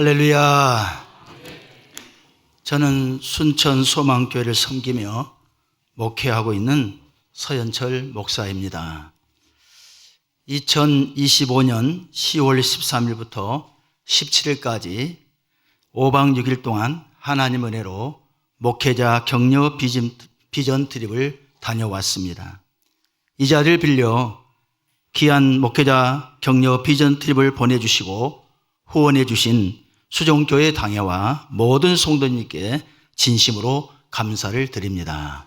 할렐루야. 저는 순천 소망교회를 섬기며 목회하고 있는 서현철 목사입니다. 2025년 10월 13일부터 17일까지 5박 6일 동안 하나님 은혜로 목회자 격려 비전, 트립을 다녀왔습니다. 이 자리를 빌려 귀한 목회자 격려 비전 트립을 보내주시고 후원해 주신 수종교회 당회와 모든 성도님께 진심으로 감사를 드립니다.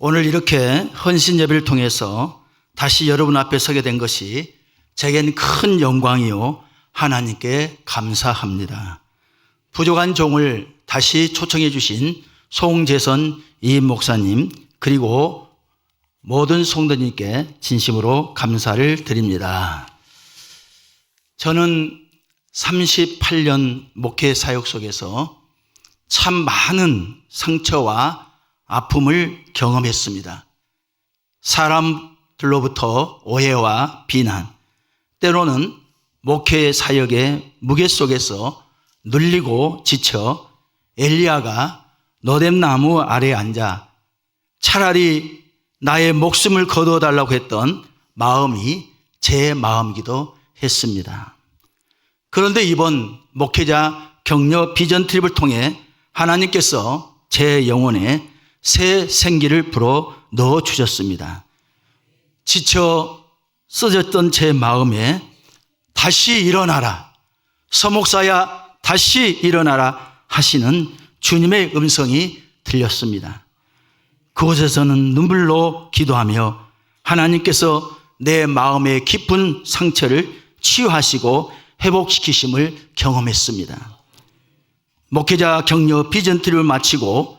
오늘 이렇게 헌신 예배를 통해서 다시 여러분 앞에 서게 된 것이 제겐 큰 영광이요. 하나님께 감사합니다. 부족한 종을 다시 초청해 주신 송재선 이 목사님 그리고 모든 성도님께 진심으로 감사를 드립니다. 저는 38년 목회 사역 속에서 참 많은 상처와 아픔을 경험했습니다. 사람들로부터 오해와 비난, 때로는 목회 사역의 무게 속에서 눌리고 지쳐 엘리야가 너뎀나무 아래에 앉아 차라리 나의 목숨을 거두어 달라고 했던 마음이 제 마음이기도 했습니다. 그런데 이번 목회자 격려 비전 트립을 통해 하나님께서 제 영혼에 새 생기를 불어 넣어 주셨습니다. 지쳐 쓰졌던 제 마음에 다시 일어나라. 서목사야 다시 일어나라 하시는 주님의 음성이 들렸습니다. 그곳에서는 눈물로 기도하며 하나님께서 내 마음의 깊은 상처를 치유하시고 회복시키심을 경험했습니다. 목회자 격려 비전 트립을 마치고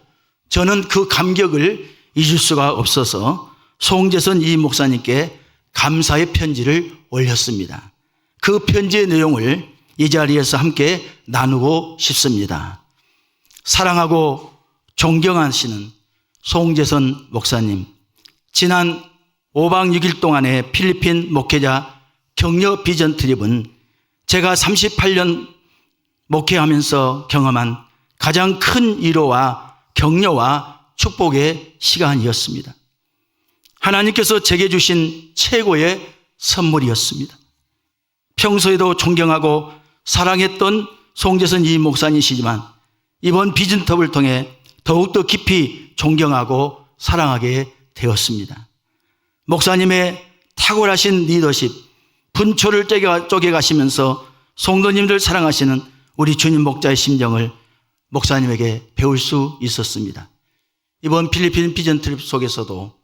저는 그 감격을 잊을 수가 없어서 송재선 이 목사님께 감사의 편지를 올렸습니다. 그 편지의 내용을 이 자리에서 함께 나누고 싶습니다. 사랑하고 존경하시는 송재선 목사님, 지난 5박 6일 동안의 필리핀 목회자 격려 비전 트립은 제가 38년 목회하면서 경험한 가장 큰 위로와 격려와 축복의 시간이었습니다. 하나님께서 제게 주신 최고의 선물이었습니다. 평소에도 존경하고 사랑했던 송재선 이 목사님이시지만 이번 비전톱을 통해 더욱더 깊이 존경하고 사랑하게 되었습니다. 목사님의 탁월하신 리더십, 분초를 쪼개 가시면서 성도님들 사랑하시는 우리 주님 목자의 심정을 목사님에게 배울 수 있었습니다. 이번 필리핀 비전 트립 속에서도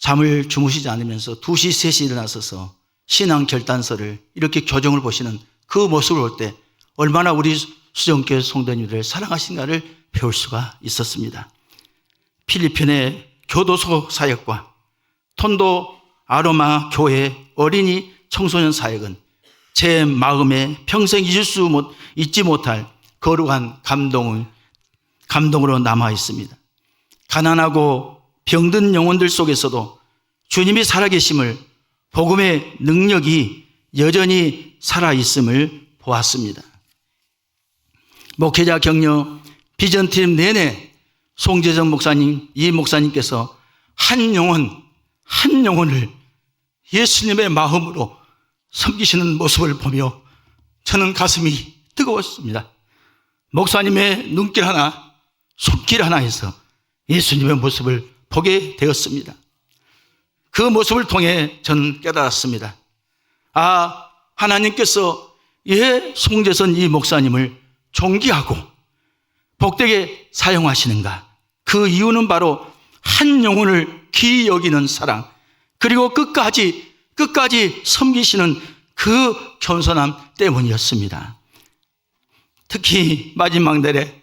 잠을 주무시지 않으면서 2시, 3시 일어나서서 신앙 결단서를 이렇게 교정을 보시는 그 모습을 볼 때 얼마나 우리 수정교회 성도님들을 사랑하신가를 배울 수가 있었습니다. 필리핀의 교도소 사역과 톤도 아로마 교회 어린이 청소년 사역은 제 마음에 평생 잊을 수 못, 잊지 못할 거룩한 감동을, 감동으로 남아 있습니다. 가난하고 병든 영혼들 속에서도 주님이 살아계심을 복음의 능력이 여전히 살아있음을 보았습니다. 목회자 격려 비전팀 내내 송재정 목사님, 이 목사님께서 한 영혼, 한 영혼을 예수님의 마음으로 섬기시는 모습을 보며 저는 가슴이 뜨거웠습니다. 목사님의 눈길 하나, 손길 하나에서 예수님의 모습을 보게 되었습니다. 그 모습을 통해 저는 깨달았습니다. 아, 하나님께서 예, 송재선 이 목사님을 존귀하고 복되게 사용하시는가? 그 이유는 바로 한 영혼을 귀히 여기는 사랑, 그리고 끝까지, 끝까지 섬기시는 그 겸손함 때문이었습니다. 특히 마지막 날에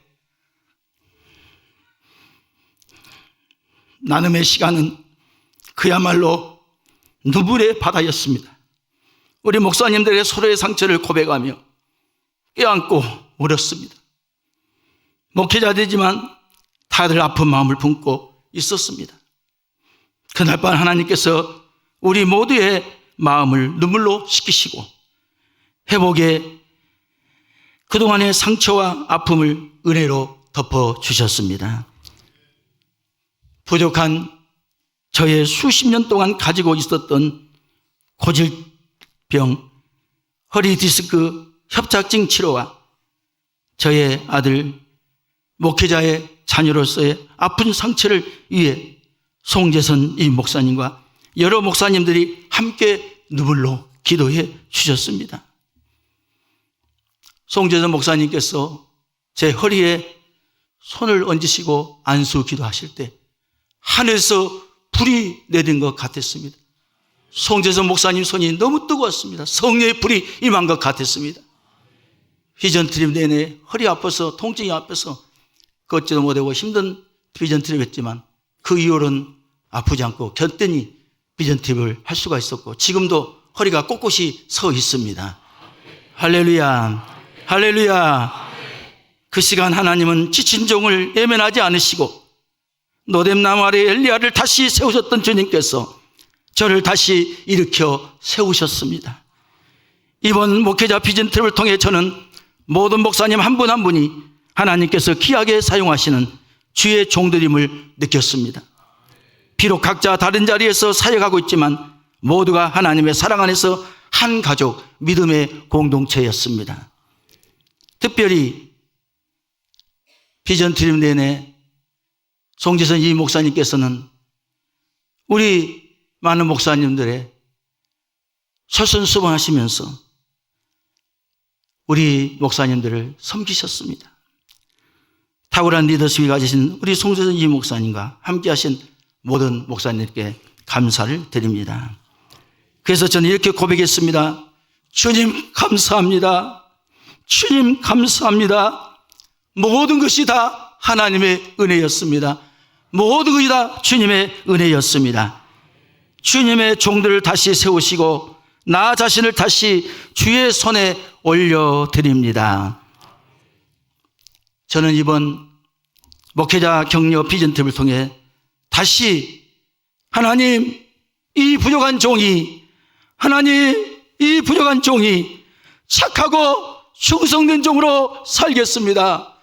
나눔의 시간은 그야말로 눈물의 바다였습니다. 우리 목사님들의 서로의 상처를 고백하며 껴안고 울었습니다. 목회자 되지만 다들 아픈 마음을 품고 있었습니다. 그날 밤 하나님께서 우리 모두의 마음을 눈물로 씻기시고 회복의 그동안의 상처와 아픔을 은혜로 덮어 주셨습니다. 부족한 저의 수십 년 동안 가지고 있었던 고질병, 허리 디스크 협착증 치료와 저의 아들 목회자의 자녀로서의 아픈 상처를 위해 송재선 이 목사님과 여러 목사님들이 함께 눈물로 기도해 주셨습니다. 송재선 목사님께서 제 허리에 손을 얹으시고 안수 기도하실 때 하늘에서 불이 내린 것 같았습니다. 송재선 목사님 손이 너무 뜨거웠습니다. 성령의 불이 임한 것 같았습니다. 비전 트립 내내 허리 아파서 통증이 아파서 걷지도 못하고 힘든 비전 트립했지만 그 이후로는 아프지 않고 견뎌니 비전 트립을 할 수가 있었고 지금도 허리가 꼿꼿이 서 있습니다. 할렐루야, 할렐루야. 그 시간 하나님은 지친 종을 예면하지 않으시고 노뎀나무 아래 엘리야를 다시 세우셨던 주님께서 저를 다시 일으켜 세우셨습니다. 이번 목회자 비전 트립을 통해 저는 모든 목사님 한 분한 분이 하나님께서 귀하게 사용하시는 주의 종들임을 느꼈습니다. 비록 각자 다른 자리에서 사역하고 있지만 모두가 하나님의 사랑 안에서 한 가족, 믿음의 공동체였습니다. 특별히 비전 트림 내내 송지선 이 목사님께서는 우리 많은 목사님들의 설선수범하시면서 우리 목사님들을 섬기셨습니다. 탁월한 리더십이 가지신 우리 송재선 이 목사님과 함께 하신 모든 목사님께 감사를 드립니다. 그래서 저는 이렇게 고백했습니다. 주님 감사합니다. 주님 감사합니다. 모든 것이 다 하나님의 은혜였습니다. 모든 것이 다 주님의 은혜였습니다. 주님의 종들을 다시 세우시고 나 자신을 다시 주의 손에 올려드립니다. 저는 이번 목회자 격려 비전팁을 통해 다시 하나님 이 부족한 종이 하나님 이 부족한 종이 착하고 충성된 종으로 살겠습니다.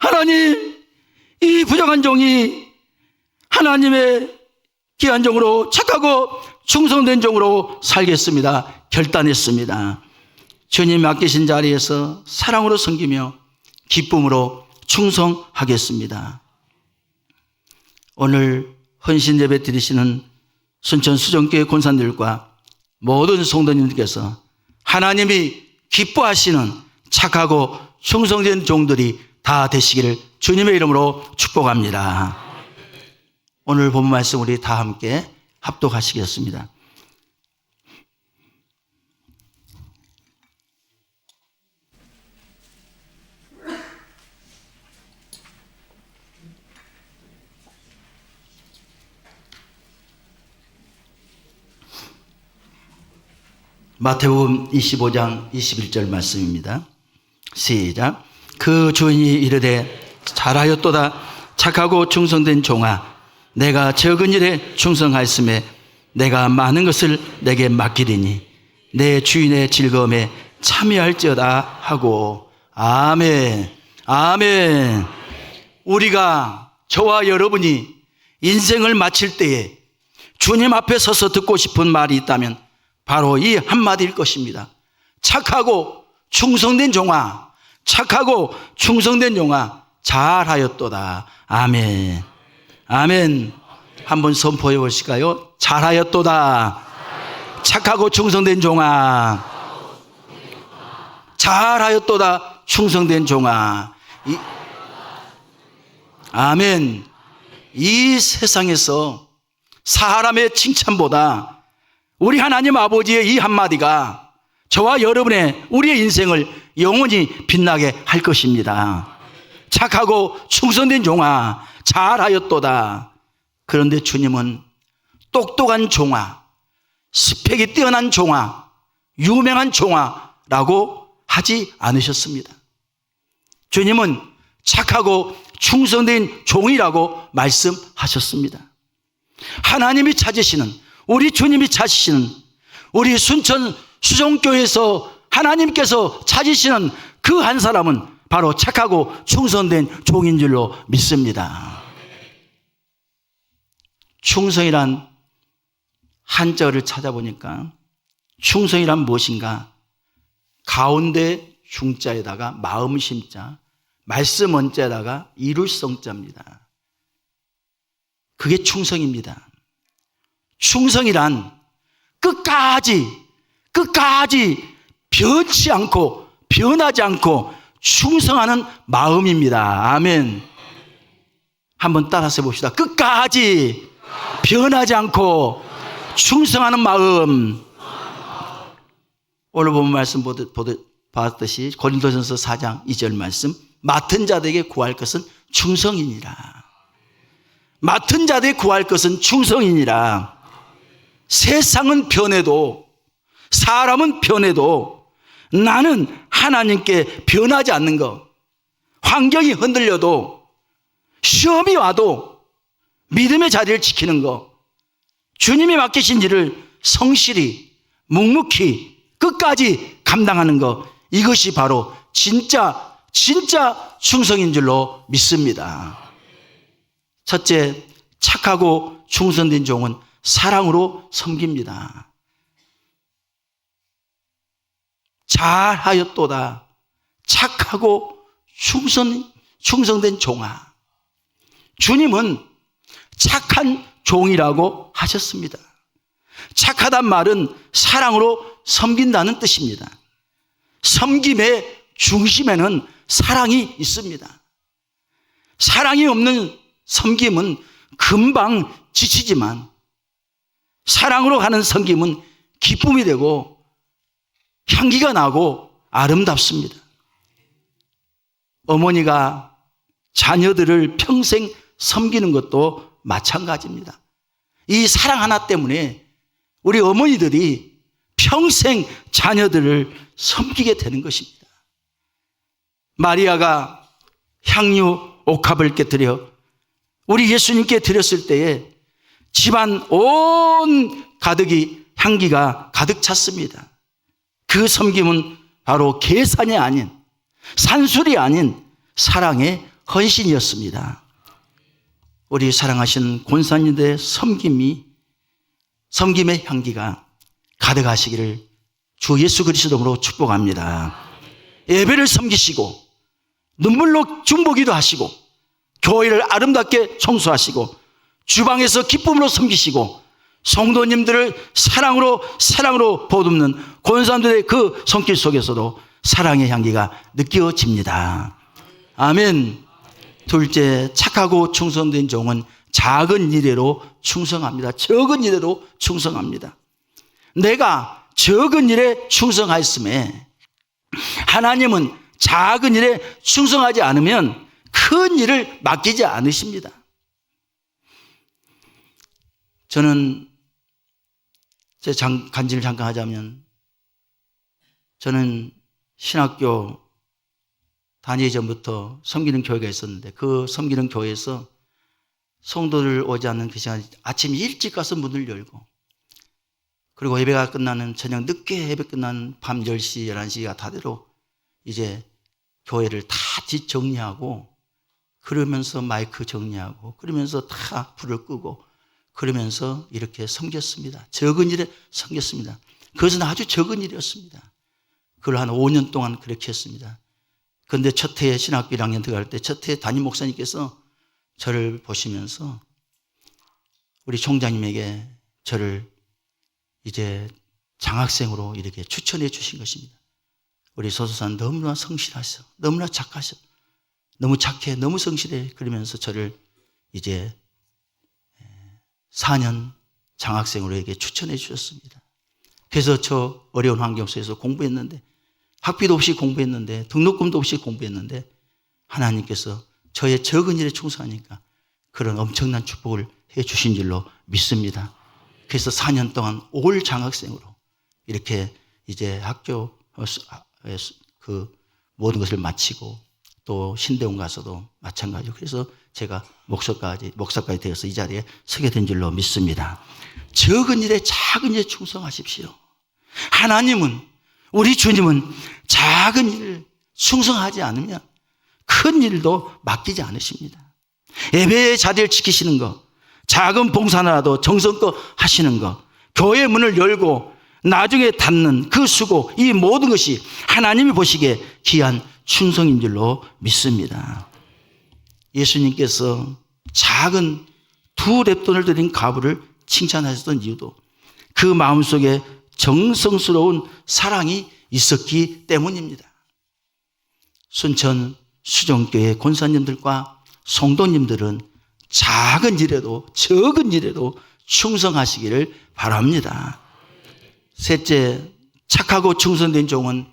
하나님 이 부족한 종이 하나님의 귀한 종으로 착하고 충성된 종으로 살겠습니다. 결단했습니다. 주님 맡기신 자리에서 사랑으로 섬기며 기쁨으로 충성하겠습니다. 오늘 헌신 예배 드리시는 순천 수정교회 권사님들과 모든 성도님들께서 하나님이 기뻐하시는 착하고 충성된 종들이 다 되시기를 주님의 이름으로 축복합니다. 오늘 본 말씀 우리 다 함께 합독하시겠습니다. 마태복음 25장 21절 말씀입니다. 시작. 그 주인이 이르되 잘하였도다 착하고 충성된 종아 내가 적은 일에 충성하였음에 내가 많은 것을 내게 맡기리니 내 주인의 즐거움에 참여할지어다 하고 아멘 아멘 우리가 저와 여러분이 인생을 마칠 때에 주님 앞에 서서 듣고 싶은 말이 있다면 바로 이 한마디일 것입니다. 착하고 충성된 종아, 착하고 충성된 종아, 잘하였도다. 아멘. 아멘. 한번 선포해 보실까요? 잘하였도다. 착하고 충성된 종아. 잘하였도다. 충성된 종아. 이, 아멘. 이 세상에서 사람의 칭찬보다 우리 하나님 아버지의 이 한마디가 저와 여러분의 우리의 인생을 영원히 빛나게 할 것입니다. 착하고 충성된 종아, 잘하였도다. 그런데 주님은 똑똑한 종아, 스펙이 뛰어난 종아, 유명한 종아라고 하지 않으셨습니다. 주님은 착하고 충성된 종이라고 말씀하셨습니다. 하나님이 찾으시는 우리 주님이 찾으시는 우리 순천 수종교에서 하나님께서 찾으시는 그 한 사람은 바로 착하고 충성된 종인 줄로 믿습니다. 충성이란 한자를 찾아보니까 충성이란 무엇인가? 가운데 중자에다가 마음 심자, 말씀 원자에다가 이룰 성자입니다. 그게 충성입니다. 충성이란 끝까지, 끝까지 변치 않고, 변하지 않고 충성하는 마음입니다. 아멘. 한번 따라서 봅시다. 끝까지 변하지 않고 충성하는 마음. 오늘 본 말씀 봤듯이 고린도전서 4장 2절 말씀 맡은 자들에게 구할 것은 충성이니라. 맡은 자들에게 구할 것은 충성이니라. 세상은 변해도 사람은 변해도 나는 하나님께 변하지 않는 것. 환경이 흔들려도 시험이 와도 믿음의 자리를 지키는 것. 주님이 맡기신 일을 성실히 묵묵히 끝까지 감당하는 것. 이것이 바로 진짜 진짜 충성인 줄로 믿습니다. 첫째, 착하고 충성된 종은 사랑으로 섬깁니다. 잘하였도다. 착하고 충성, 충성된 종아. 주님은 착한 종이라고 하셨습니다. 착하단 말은 사랑으로 섬긴다는 뜻입니다. 섬김의 중심에는 사랑이 있습니다. 사랑이 없는 섬김은 금방 지치지만 사랑으로 가는 섬김은 기쁨이 되고 향기가 나고 아름답습니다. 어머니가 자녀들을 평생 섬기는 것도 마찬가지입니다. 이 사랑 하나 때문에 우리 어머니들이 평생 자녀들을 섬기게 되는 것입니다. 마리아가 향유 옥합을 깨뜨려 우리 예수님께 드렸을 때에 집안 온 가득이 향기가 가득 찼습니다. 그 섬김은 바로 계산이 아닌 산술이 아닌 사랑의 헌신이었습니다. 우리 사랑하신 권사님들의 섬김이 섬김의 향기가 가득하시기를 주 예수 그리스도로 축복합니다. 예배를 섬기시고 눈물로 중보기도 하시고 교회를 아름답게 청소하시고 주방에서 기쁨으로 섬기시고 성도님들을 사랑으로 사랑으로 보듬는 권사님들의 그 손길 속에서도 사랑의 향기가 느껴집니다. 아멘. 둘째, 착하고 충성된 종은 작은 일에로 충성합니다. 적은 일에로 충성합니다. 내가 적은 일에 충성하였음에 하나님은 작은 일에 충성하지 않으면 큰 일을 맡기지 않으십니다. 저는 제 장, 간지를 잠깐 하자면 저는 신학교 다니기 전부터 섬기는 교회가 있었는데 그 섬기는 교회에서 성도들 오지 않는 그 시간 아침 일찍 가서 문을 열고 그리고 예배가 끝나는 저녁 늦게 예배 끝나는 밤 10시, 11시가 다대로 이제 교회를 다 뒷정리하고 그러면서 마이크 정리하고 그러면서 다 불을 끄고 그러면서 이렇게 섬겼습니다. 적은 일에 섬겼습니다. 그것은 아주 적은 일이었습니다. 그걸 한 5년 동안 그렇게 했습니다. 그런데 첫 해에 신학교 1학년 들어갈 때 첫 해에 담임 목사님께서 저를 보시면서 우리 총장님에게 저를 이제 장학생으로 이렇게 추천해 주신 것입니다. 우리 소소산 너무나 성실하셔. 너무나 착하셔. 너무 착해. 너무 성실해. 그러면서 저를 이제 4년 장학생으로 에게 추천해 주셨습니다. 그래서 저 어려운 환경 속에서 공부했는데 학비도 없이 공부했는데 등록금도 없이 공부했는데 하나님께서 저의 적은 일에 충성하니까 그런 엄청난 축복을 해 주신 줄로 믿습니다. 그래서 4년 동안 올 장학생으로 이렇게 이제 학교 어, 아, 그 모든 것을 마치고 또 신대원 가서도 마찬가지고 그래서 제가 목사까지 목사까지 되어서 이 자리에 서게 된 줄로 믿습니다. 적은 일에 작은 일에 충성하십시오. 하나님은 우리 주님은 작은 일을 충성하지 않으면 큰 일도 맡기지 않으십니다. 예배의 자리를 지키시는 것, 작은 봉사나라도 정성껏 하시는 것, 교회 문을 열고 나중에 닫는 그 수고, 이 모든 것이 하나님이 보시기에 귀한 충성인 줄로 믿습니다. 예수님께서 작은 두 랩돈을 드린 가부를 칭찬하셨던 이유도 그 마음속에 정성스러운 사랑이 있었기 때문입니다. 순천 수정교회 권사님들과 성도님들은 작은 일에도 적은 일에도 충성하시기를 바랍니다. 셋째, 착하고 충성된 종은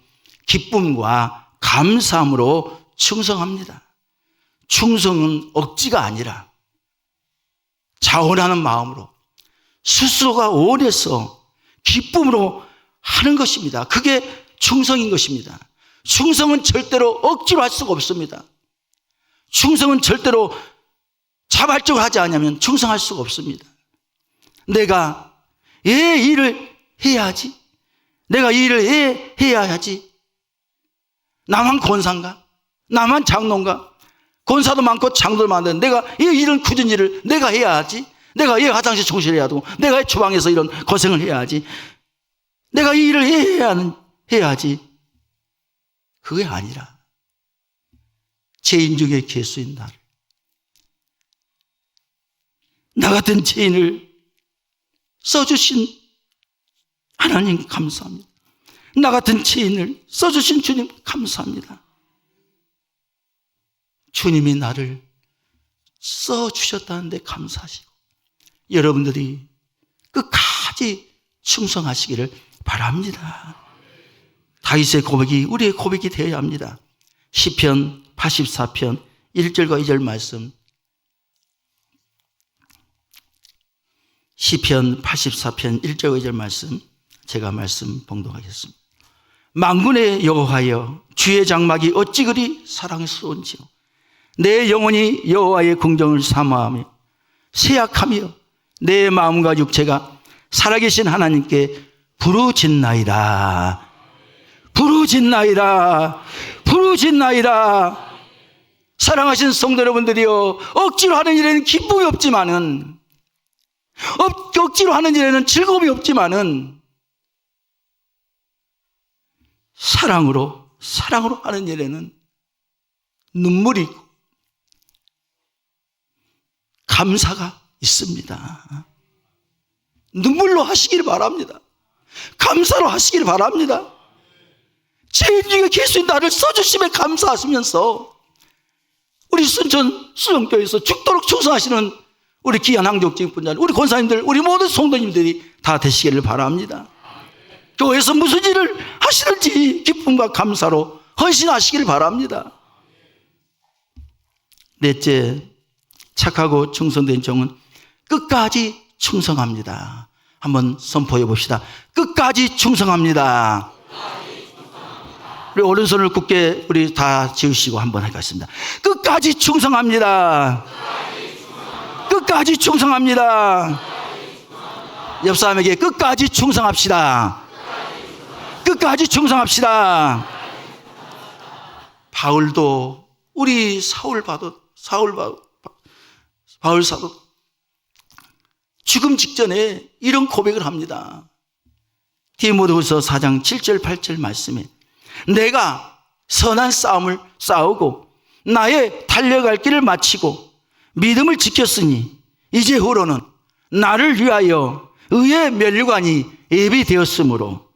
기쁨과 감사함으로 충성합니다. 충성은 억지가 아니라 자원하는 마음으로 스스로가 원해서 기쁨으로 하는 것입니다. 그게 충성인 것입니다. 충성은 절대로 억지로 할 수가 없습니다. 충성은 절대로 자발적으로 하지 않으면 충성할 수가 없습니다. 내가 예 일을 해야 하지. 내가 이 일을 예 해야 하지. 나만 권사인가? 나만 장로인가? 권사도 많고 장도도 많은데 내가 이 이런 굳은 일을 내가 해야 하지. 내가 이 화장실 청소를 해야 하고 내가 이 주방에서 이런 고생을 해야 하지. 내가 이 일을 해야 하는 해야 하지. 그게 아니라 죄인 중에 개수인 나를 나 같은 죄인을 써주신 하나님 감사합니다. 나 같은 죄인을 써주신 주님 감사합니다. 주님이 나를 써주셨다는데 감사하시고 여러분들이 끝까지 충성하시기를 바랍니다. 다윗의 고백이 우리의 고백이 되어야 합니다. 시편 84편 1절과 2절 말씀 시편 84편 1절 2절 말씀 제가 말씀 봉독하겠습니다. 만군의 여호와여 주의 장막이 어찌 그리 사랑스러운지요 내 영혼이 여호와의 궁정을 사모하며 세약하며 내 마음과 육체가 살아계신 하나님께 부르짖나이다. 부르짖나이다. 부르짖나이다. 사랑하신 성도 여러분들이요. 억지로 하는 일에는 기쁨이 없지만은 억, 억지로 하는 일에는 즐거움이 없지만은 사랑으로 사랑으로 하는 일에는 눈물이 있고 감사가 있습니다. 눈물로 하시기를 바랍니다. 감사로 하시기를 바랍니다. 제일 중에 예수님 나를 써주심에 감사하시면서 우리 순천 수정교회에서 죽도록 충성하시는 우리 귀한 항족직분자 우리 권사님들, 우리 모든 성도님들이 다 되시기를 바랍니다. 교회에서 무슨 일을 하시는지 기쁨과 감사로 헌신하시기를 바랍니다. 넷째, 착하고 충성된 종은 끝까지 충성합니다. 한번 선포해 봅시다. 끝까지 충성합니다. 우리 오른손을 굳게 우리 다 지으시고 한번 하겠습니다. 끝까지 충성합니다. 끝까지 충성합니다. 옆 사람에게 끝까지 충성합시다. 끝까지 충성합시다. 바울도 우리 사울 봐도 사울 봐 바울 사도 죽음 직전에 이런 고백을 합니다. 디모데후서 4장 7절 8절 말씀에 내가 선한 싸움을 싸우고 나의 달려갈 길을 마치고 믿음을 지켰으니 이제 후로는 나를 위하여 의의 멸류관이 예비되었으므로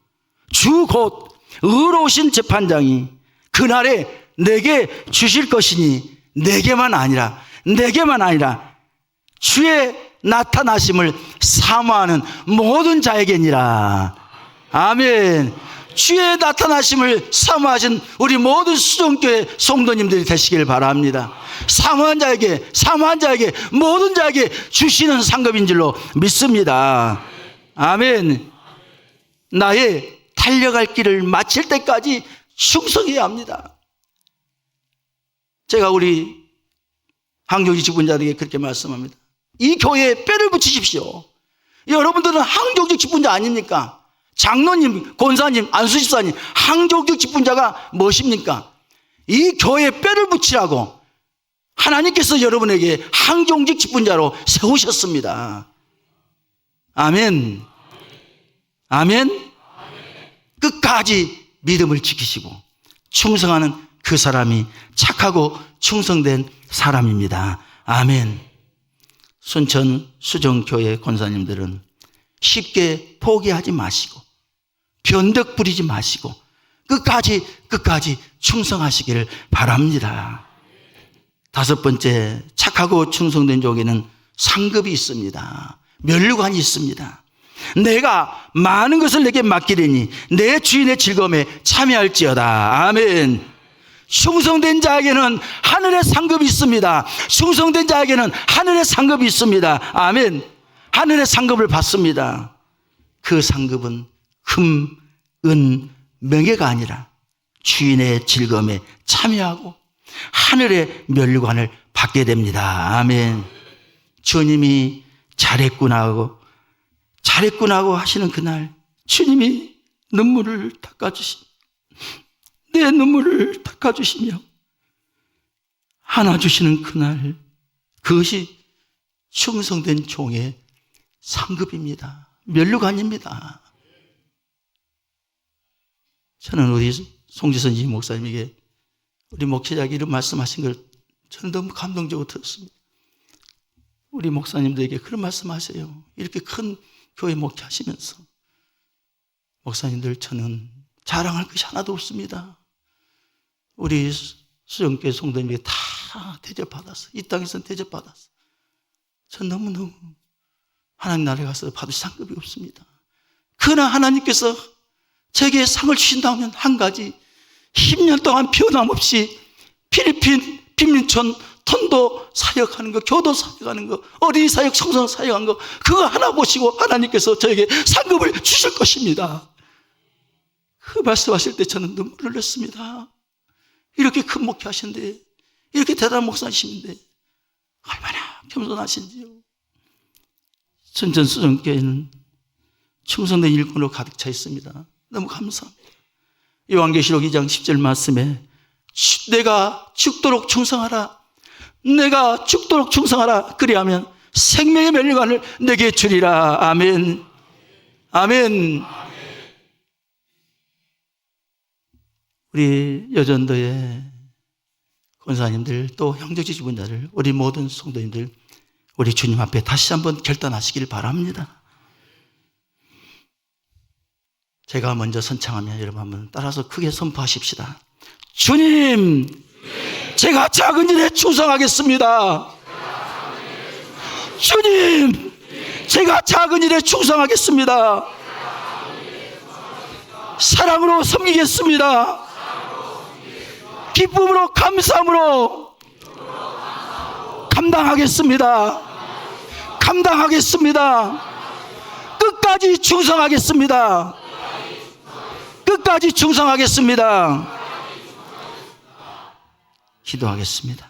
주 곧 의로우신 재판장이 그날에 내게 주실 것이니 내게만 아니라 내게만 아니라 주의 나타나심을 사모하는 모든 자에게니라. 아멘. 주의 나타나심을 사모하신 우리 모든 수종교회 성도님들이 되시길 바랍니다. 사모한 자에게, 사모한 자에게, 모든 자에게 주시는 상급인 줄로 믿습니다. 아멘. 나의 달려갈 길을 마칠 때까지 충성해야 합니다. 제가 우리 항조기 직분자들에게 그렇게 말씀합니다. 이 교회에 뼈를 붙이십시오. 여러분들은 항조직 직분자 아닙니까? 장로님, 권사님, 안수집사님, 항조직 직분자가 무엇입니까? 이 교회에 뼈를 붙이라고 하나님께서 여러분에게 항종직 직분자로 세우셨습니다. 아멘. 아멘. 끝까지 믿음을 지키시고 충성하는 그 사람이 착하고 충성된 사람입니다. 아멘. 순천 수정교회 권사님들은 쉽게 포기하지 마시고 변덕 부리지 마시고 끝까지 끝까지 충성하시기를 바랍니다. 다섯 번째 착하고 충성된 종에는 상급이 있습니다. 면류관이 있습니다. 내가 많은 것을 내게 맡기리니 내 주인의 즐거움에 참여할지어다. 아멘. 충성된 자에게는 하늘의 상급이 있습니다. 충성된 자에게는 하늘의 상급이 있습니다. 아멘. 하늘의 상급을 받습니다. 그 상급은 금, 은, 명예가 아니라 주인의 즐거움에 참여하고 하늘의 면류관을 받게 됩니다. 아멘. 주님이 잘했구나 하고 잘했구나 하고 하시는 그날 주님이 눈물을 닦아주시 내 눈물을 닦아주시며 안아주시는 그날 그것이 충성된 종의 상급입니다. 면류관입니다. 저는 우리 송지선지 목사님에게 우리 목회자가 이런 말씀하신 걸 저는 너무 감동적으로 들었습니다. 우리 목사님들에게 그런 말씀하세요. 이렇게 큰 교회 목회하시면서 목사님들 저는 자랑할 것이 하나도 없습니다. 우리 수정교회 송도님에게 다 대접받았어. 이 땅에서는 대접받았어. 전 너무너무 하나님 나라에 가서 받을 상급이 없습니다. 그러나 하나님께서 제게 상을 주신다면 한 가지 10년 동안 변함없이 필리핀 빈민촌 턴도 사역하는 거, 교도 사역하는 거, 어린이 사역, 청소년 사역한 거, 그거 하나 보시고 하나님께서 저에게 상급을 주실 것입니다. 그 말씀하실 때 저는 눈물을 냈습니다. 이렇게 큰 목회 하시는데, 이렇게 대단한 목사이신데, 얼마나 겸손하신지요. 천전수정교회는 충성된 일꾼으로 가득 차 있습니다. 너무 감사합니다. 요한계시록 2장 10절 말씀에 내가 죽도록 충성하라. 내가 죽도록 충성하라. 그리하면 생명의 멸류관을 내게 주리라. 아멘. 아멘. 우리 여전도의 권사님들 또 형제지 지분자들 우리 모든 성도님들 우리 주님 앞에 다시 한번 결단하시길 바랍니다. 제가 먼저 선창하면 여러분 한번 따라서 크게 선포하십시다. 주님, 제가 작은 일에 충성하겠습니다. 주님, 제가 작은 일에 충성하겠습니다. 사랑으로 섬기겠습니다. 기쁨으로 감사함으로 감당하겠습니다. 감당하겠습니다. 끝까지 충성하겠습니다. 끝까지 충성하겠습니다. 기도하겠습니다.